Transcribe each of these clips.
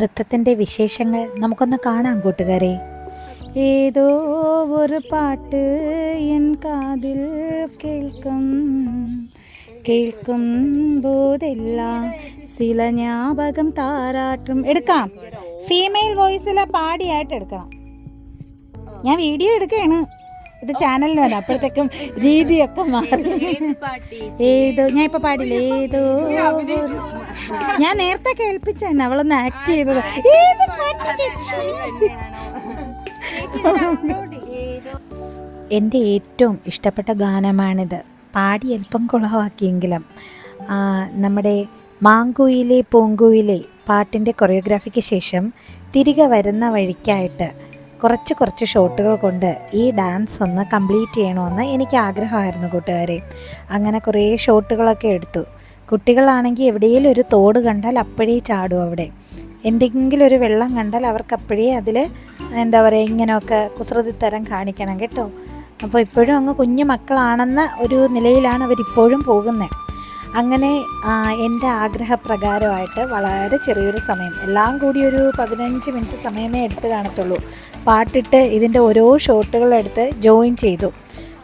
നൃത്തത്തിന്റെ വിശേഷങ്ങൾ നമുക്കൊന്ന് കാണാം കൂട്ടുകാരെ. ഏതോ ഒരു പാട്ട് എൻ കാതിൽ കേൾക്കും. കേൾക്കും പോതെല്ലാം ചില ജ്ഞാപകം താരാട്ടും. എടുക്കാം. ഫീമെയിൽ വോയിസിൽ പാടിയായിട്ട് എടുക്കണം. ഞാൻ വീഡിയോ എടുക്കുകയാണ്. ഇത് ചാനലിന് വരാം അപ്പോഴത്തേക്കും രീതിയൊക്കെ മാറി. ഏതോ ഞാൻ ഇപ്പൊ പാടില്ല. ഏതോ ഞാൻ നേരത്തെ കേൾപ്പിച്ച തന്നെ അവളൊന്ന് ആക്ട് ചെയ്തത്. ഏത്? എന്റെ ഏറ്റവും ഇഷ്ടപ്പെട്ട ഗാനമാണിത്. പാടി അല്പം കുളവാക്കിയെങ്കിലും നമ്മുടെ മാങ്കുയിലെ പൂങ്കുയിലെ പാട്ടിന്റെ കൊറിയോഗ്രാഫിക്ക് ശേഷം തിരികെ വരുന്ന വഴിക്കായിട്ട് കുറച്ച് കുറച്ച് ഷോട്ടുകൾ കൊണ്ട് ഈ ഡാൻസ് ഒന്ന് കംപ്ലീറ്റ് ചെയ്യണമെന്ന് എനിക്ക് ആഗ്രഹമായിരുന്നു കൂട്ടുകാരെ. അങ്ങനെ കുറേ ഷോട്ടുകളൊക്കെ എടുത്തു. കുട്ടികളാണെങ്കിൽ എവിടെയെങ്കിലും ഒരു തോട് കണ്ടാൽ അപ്പോഴേ ചാടും അവിടെ. എന്തെങ്കിലും ഒരു വെള്ളം കണ്ടാൽ അവർക്ക് അപ്പോഴേ അതിൽ എന്താ പറയുക ഇങ്ങനെയൊക്കെ കുസൃതിത്തരം കാണിക്കണം കേട്ടോ. അപ്പോൾ ഇപ്പോഴും അങ്ങ് കുഞ്ഞു മക്കളാണെന്ന ഒരു നിലയിലാണ് അവരിപ്പോഴും പോകുന്നത്. അങ്ങനെ എന്റെ ആഗ്രഹപ്രകാരമായിട്ട് വളരെ ചെറിയൊരു സമയം എല്ലാം കൂടി ഒരു പതിനഞ്ച് മിനിറ്റ് സമയമേ എടുത്ത് കാണത്തുള്ളൂ. പാട്ടിട്ട് ഇതിന്റെ ഓരോ ഷോട്ടുകളെടുത്ത് ജോയിൻ ചെയ്തു.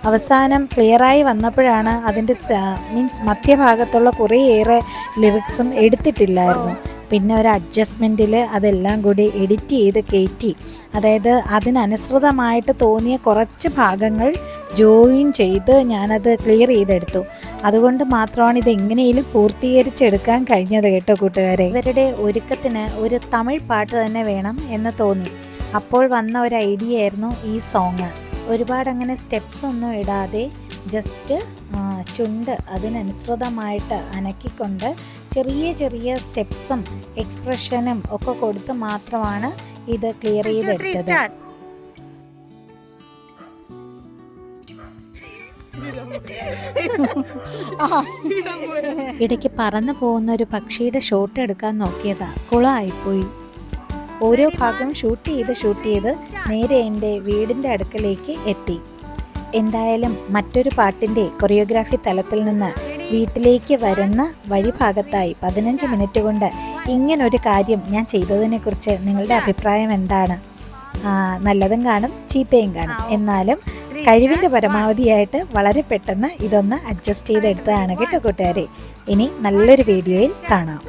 അവസാനം ക്ലിയറായി വന്നപ്പോഴാണ് അതിന്റെ മീൻസ് മധ്യഭാഗത്തുള്ള കുറേയേറെ ലിറിക്സും എടുത്തിട്ടില്ലായിരുന്നു. പിന്നെ ഒരു അഡ്ജസ്റ്റ്മെന്റിൽ അതെല്ലാം കൂടി എഡിറ്റ് ചെയ്ത് കയറ്റി. അതായത് അതിനനുസൃതമായിട്ട് തോന്നിയ കുറച്ച് ഭാഗങ്ങൾ ജോയിൻ ചെയ്ത് ഞാനത് ക്ലിയർ ചെയ്തെടുത്തു. അതുകൊണ്ട് മാത്രമാണ് ഇത് എങ്ങനെയും പൂർത്തീകരിച്ചെടുക്കാൻ കഴിഞ്ഞത് കേട്ടോ കൂട്ടുകാരെ. ഇവരുടെ ഒരുക്കത്തിന് ഒരു തമിഴ് പാട്ട് തന്നെ വേണം എന്ന് തോന്നി. അപ്പോൾ വന്ന ഒരു ഐഡിയ ആയിരുന്നു ഈ സോങ്. ഒരുപാട് അങ്ങനെ സ്റ്റെപ്സ് ഒന്നും ഇടാതെ ജസ്റ്റ് ചുണ്ട് അതിനനുസൃതമായിട്ട് അനക്കിക്കൊണ്ട് ചെറിയ ചെറിയ സ്റ്റെപ്സും എക്സ്പ്രഷനും ഒക്കെ കൊടുത്ത് മാത്രമാണ് ഇത് ക്ലിയർ ചെയ്തെടുത്തത്. ഇടയ്ക്ക് പറന്നു പോകുന്ന ഒരു പക്ഷിയുടെ ഷോട്ട് എടുക്കാൻ നോക്കിയതാ. കുളമായിപ്പോയി ഓരോ ഭാഗം ഷൂട്ട് ചെയ്ത് ഷൂട്ട് ചെയ്ത് നേരെ എന്റെ വീടിന്റെ അടുക്കലേക്ക് എത്തി. എന്തായാലും മറ്റൊരു പാട്ടിന്റെ കൊറിയോഗ്രാഫി തലത്തിൽ നിന്ന് വീട്ടിലേക്ക് വരുന്ന വഴിഭാഗത്തായി പതിനഞ്ച് മിനിറ്റ് കൊണ്ട് ഇങ്ങനൊരു കാര്യം ഞാൻ ചെയ്തതിനെക്കുറിച്ച് നിങ്ങളുടെ അഭിപ്രായം എന്താണ്? നല്ലതും കാണും ചീത്തയും കാണും. എന്നാലും കഴിവിന്റെ പരമാവധിയായിട്ട് വളരെ പെട്ടെന്ന് ഇതൊന്ന് അഡ്ജസ്റ്റ് ചെയ്തെടുത്തതാണ് കേട്ടോ കൂട്ടുകാരെ. ഇനി നല്ലൊരു വീഡിയോയിൽ കാണാം.